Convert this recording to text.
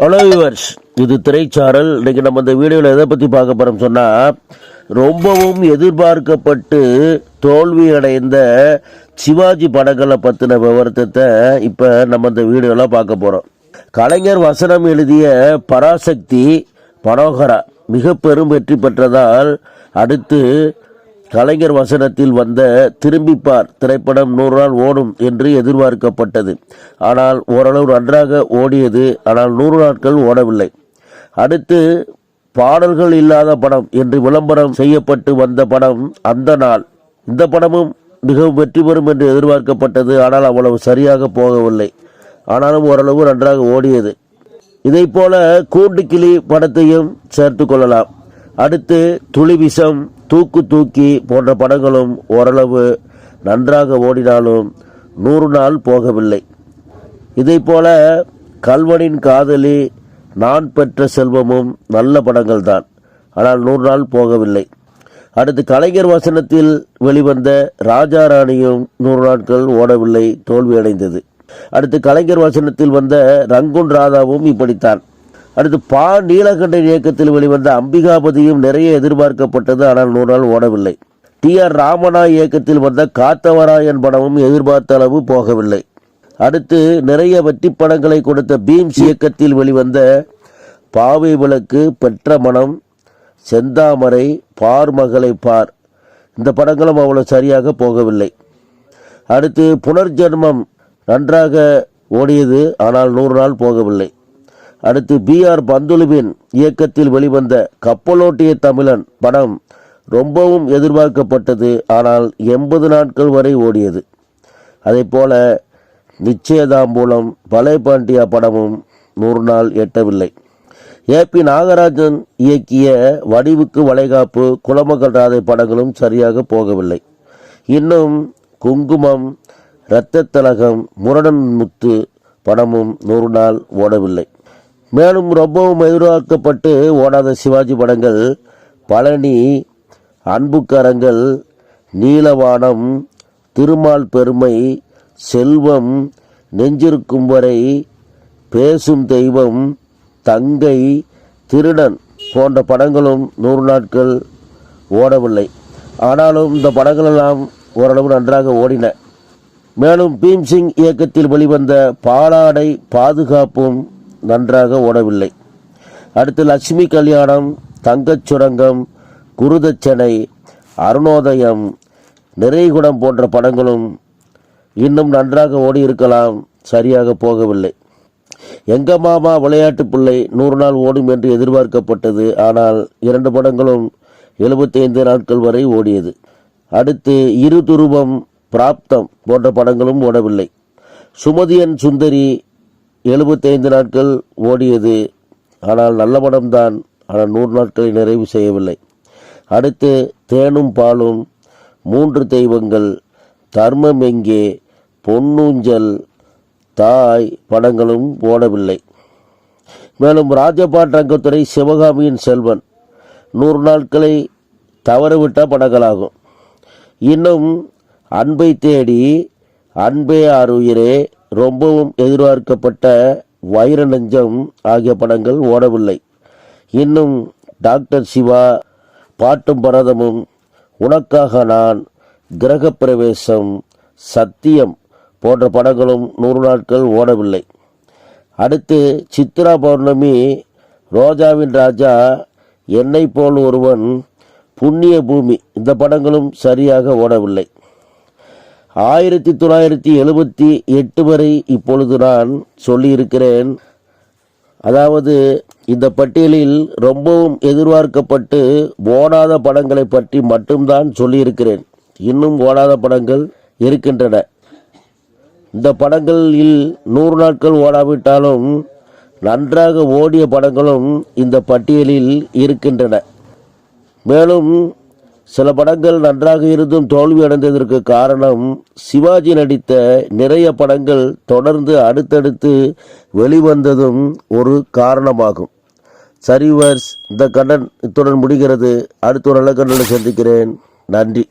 Hello viewers இது திரைச்சாரல். இன்னைக்கு நம்ம இந்த வீடியோவில் எதை பற்றி பார்க்க போகிறோம் சொன்னால் ரொம்பவும் எதிர்பார்க்கப்பட்டு தோல்வி அடைந்த சிவாஜி படங்களை பற்றின விவரத்தை இப்போ நம்ம இந்த வீடியோவில் பார்க்க போகிறோம் கலைஞர் வசனம் எழுதிய பராசக்தி மனோகரா மிக பெரும் வெற்றி பெற்றதால் அடுத்து கலைஞர் வசனத்தில் வந்த திரும்பிப்பார் திரைப்படம் நூறு நாள் ஓடும் என்று எதிர்பார்க்கப்பட்டது. ஆனால் ஓரளவு நன்றாக ஓடியது ஆனால் நூறு நாட்கள் ஓடவில்லை. அடுத்து பாடல்கள் இல்லாத படம் என்று விளம்பரம் செய்யப்பட்டு வந்த படம் அந்த நாள். இந்த படமும் மிகவும் வெற்றி பெறும் என்று எதிர்பார்க்கப்பட்டது ஆனால் அவ்வளவு சரியாக போகவில்லை. ஆனாலும் ஓரளவு நன்றாக ஓடியது. இதை போல கூண்டுக்கிளி படத்தையும் சேர்த்து கொள்ளலாம். அடுத்து துளிவிஷம் தூக்கு தூக்கி போன்ற படங்களும் ஓரளவு நன்றாக ஓடினாலும் நூறு நாள் போகவில்லை. இதை போல கல்வனின் காதலி நான் பெற்ற செல்வமும் நல்ல படங்கள் தான் ஆனால் நூறு நாள் போகவில்லை. அடுத்து கலைஞர் வசனத்தில் வெளிவந்த ராஜா ராணியும் நூறு நாட்கள் ஓடவில்லை தோல்வியடைந்தது. அடுத்து கலைஞர் வசனத்தில் வந்த ரங்குன் ராதாவும் இப்படித்தான். அடுத்து பா நீலகண்டன் இயக்கத்தில் வெளிவந்த அம்பிகாபதியும் நிறைய எதிர்பார்க்கப்பட்டது ஆனால் நூறு நாள் ஓடவில்லை. டி ஆர் ராமனா இயக்கத்தில் வந்த காத்தவராயன் படமும் எதிர்பார்த்த அளவு போகவில்லை. அடுத்து நிறைய வெற்றி படங்களை கொடுத்த பீம்ஸ் இயக்கத்தில் வெளிவந்த பாவை விளக்கு பெற்ற மனம் செந்தாமரை பார் மகளை பார் இந்த படங்களும் அவ்வளோ சரியாக போகவில்லை. அடுத்து புனர்ஜென்மம் நன்றாக ஓடியது ஆனால் நூறு நாள் போகவில்லை. அடுத்து பி ஆர் பந்துலுவின் இயக்கத்தில் வெளிவந்த கப்பலோட்டிய தமிழன் படம் ரொம்பவும் எதிர்பார்க்கப்பட்டது ஆனால் எண்பது நாட்கள் வரை ஓடியது. அதே போல நிச்சயதாம்பூலம் பலே பாண்டியா படமும் நூறு நாள் எட்டவில்லை. ஏபி நாகராஜன் இயக்கிய வடிவுக்கு வளைகாப்பு குலமகள் ராதை படங்களும் சரியாக போகவில்லை. இன்னும் குங்குமம் இரத்த முரடன் முத்து படமும் நூறு நாள் ஓடவில்லை. மேலும் ரொம்பவும் எதிர்பார்க்கப்பட்டு ஓடாத சிவாஜி படங்கள் பழனி அன்புக்கரங்கள் நீலவானம் திருமால் பெருமை செல்வம் நெஞ்சிருக்கும் வரை பேசும் தெய்வம் தங்கை திருடன் போன்ற படங்களும் நூறு நாட்கள் ஓடவில்லை. ஆனாலும் இந்த படங்களெல்லாம் ஓரளவு நன்றாக ஓடின. மேலும் பீம்சிங் இயக்கத்தில் வெளிவந்த பாலாடை பாதுகாப்பும் நன்றாக ஓடவில்லை. அடுத்து லட்சுமி கல்யாணம் தங்கச் சுரங்கம் குருதச்சனை அருணோதயம் நிறைகுடம் போன்ற படங்களும் இன்னும் நன்றாக ஓடி இருக்கலாம் சரியாக போகவில்லை. எங்க மாமா விளையாட்டு பிள்ளை நூறு நாள் ஓடும் என்று எதிர்பார்க்கப்பட்டது ஆனால் இரண்டு படங்களும் 75 நாட்கள் வரை ஓடியது. அடுத்து இரு துருவம் பிராப்தம் போன்ற படங்களும் ஓடவில்லை. சுமதியன் சுந்தரி 75 நாட்கள் ஓடியது. ஆனால் நல்ல படம்தான் ஆனால் நூறு நாட்களை நிறைவு செய்யவில்லை. அடுத்து தேனும் பாலும் மூன்று தெய்வங்கள் தர்மம் எங்கே? பொன்னூஞ்சல் தாய் படங்களும் ஓடவில்லை. மேலும் ராஜபாட் ரங்கத்துறை சிவகாமியின் செல்வன். நூறு நாட்களை தவறவிட்ட படங்களாகும். இன்னும் அன்பை தேடி அன்பே ஆறுயிரே ரொம்பவும் எதிர்பார்க்கப்பட்ட வைர நெஞ்சம் ஆகிய படங்கள் ஓடவில்லை. இன்னும் டாக்டர் சிவா பாட்டும் பரதமும் உனக்காக நான் கிரகப்பிரவேசம் சத்தியம் போன்ற படங்களும் நூறு நாட்கள் ஓடவில்லை. அடுத்து சித்ரா பௌர்ணமி ரோஜாவின் ராஜா என்னை போல் ஒருவன் புண்ணிய பூமி இந்த படங்களும் சரியாக ஓடவில்லை. ஆயிரத்தி தொள்ளாயிரத்தி எழுபத்தி எட்டு வரை இப்பொழுது நான் சொல்லியிருக்கிறேன். அதாவது இந்த பட்டியலில் ரொம்பவும் எதிர்பார்க்கப்பட்டு ஓடாத படங்களை பற்றி மட்டும்தான் சொல்லியிருக்கிறேன். இன்னும் ஓடாத படங்கள் இருக்கின்றன. இந்த படங்களில் நூறு நாட்கள் ஓடாவிட்டாலும் நன்றாக ஓடிய படங்களும் இந்த பட்டியலில் இருக்கின்றன. மேலும் சில படங்கள் நன்றாக இருந்தும் தோல்வி அடைந்ததற்கு காரணம் சிவாஜி நடித்த நிறைய படங்கள் தொடர்ந்து அடுத்தடுத்து வெளிவந்ததும் ஒரு காரணமாகும். சரிவர்ஸ் இந்த கண்டன் இத்துடன் முடிகிறது. அடுத்த ஒரு நல்ல கண்ணனை சந்திக்கிறேன். நன்றி.